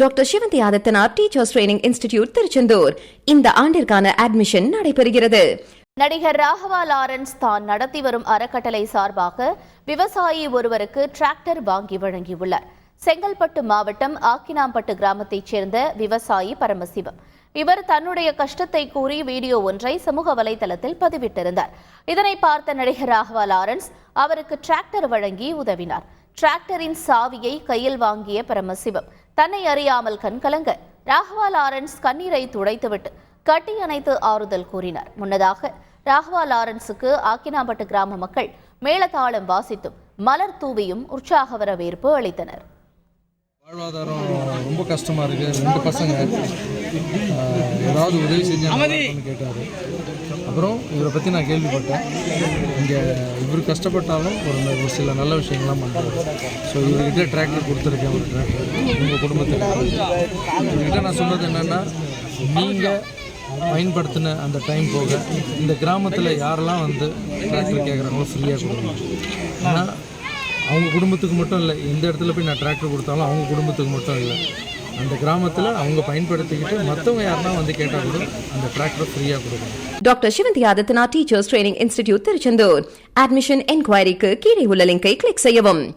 Doctor Sivanthi Adithanar teachers training institute Tiruchendur இந்த ஆண்டிற்கான admission நடைபெறுகிறது. நடிகர் ராகவா லாரன்ஸ் தான் நடத்தி வரும் அறக்கட்டளை சார்பாக விவசாயி ஒருவருக்கு டிராக்டர் வாங்கி வழங்கியுள்ளார். செங்கல்பட்டு மாவட்டம் ஆக்கினாம்பட்டு கிராமத்தைச் சேர்ந்த விவசாயி பரமசிவம். இவர் தன்னுடைய கஷ்டத்தை கூறி வீடியோ ஒன்றை சமூக வலைதளத்தில் பதிவிட்டிருந்தார். இதனை பார்த்த நடிகர் ராகவா லாரன்ஸ் அவருக்கு டிராக்டர் வழங்கி உதவினார். டிராக்டரின் சாவியை கையில் வாங்கிய பரமசிவம் தன்னை அறியாமல் கண்கலங்க ராகவா லாரன்ஸ் கண்ணீரை துடைத்துவிட்டு கட்டி அணைத்து ஆறுதல் கூறினார். முன்னதாக ராகவா லாரன்ஸுக்கு ஆக்கினாம்பட்டு கிராம மக்கள் மேளதாளம் வாசித்தும் மலர் தூவியும் உற்சாக வரவேற்பு அளித்தனர். வாழ்வாதாரம் ரொம்ப கஷ்டமாக இருக்குது ரெண்டு பசங்க. ஏதாவது உதவி செஞ்சாங்கன்னு கேட்டார். அப்புறம் இவரை பற்றி நான் கேள்விப்பட்டேன். இங்கே இவர் கஷ்டப்பட்டாலும் ஒரு ஒரு சில நல்ல விஷயங்கள்லாம் பண்ணுறாரு ஸோ இவர்கிட்ட டிராக்டர் கொடுத்துருக்கேன் ஒரு டிராக்டர் உங்கள் குடும்பத்தில் இவர்கிட்ட நான் சொன்னது என்னென்னா நீங்கள் பயன்படுத்தின அந்த டைம் போக இந்த கிராமத்தில் யாரெல்லாம் வந்து டிராக்டர் கேட்குறாங்களோ ஃப்ரீயாக கொடுக்கணும் ஏன்னா அவங்க குடும்பத்துக்கு மட்டும் இல்லை எந்த இடத்துல போய் நான் டிராக்டர் கொடுத்தாலும் அவங்க குடும்பத்துக்கு மட்டும் இல்லை. அந்த கிராமத்தில் அவங்க பயன்படுத்திக்கிட்டு மற்றவங்க யாருன்னா வந்து கேட்டால் கூட அந்த டிராக்டர் ஃப்ரீயாக கொடுக்கணும். Doctor Sivanthi Adityanath teachers training institute Tiruchendur admission என்கொயரிக்கு கீழே உள்ள லிங்கை கிளிக் செய்யவும்.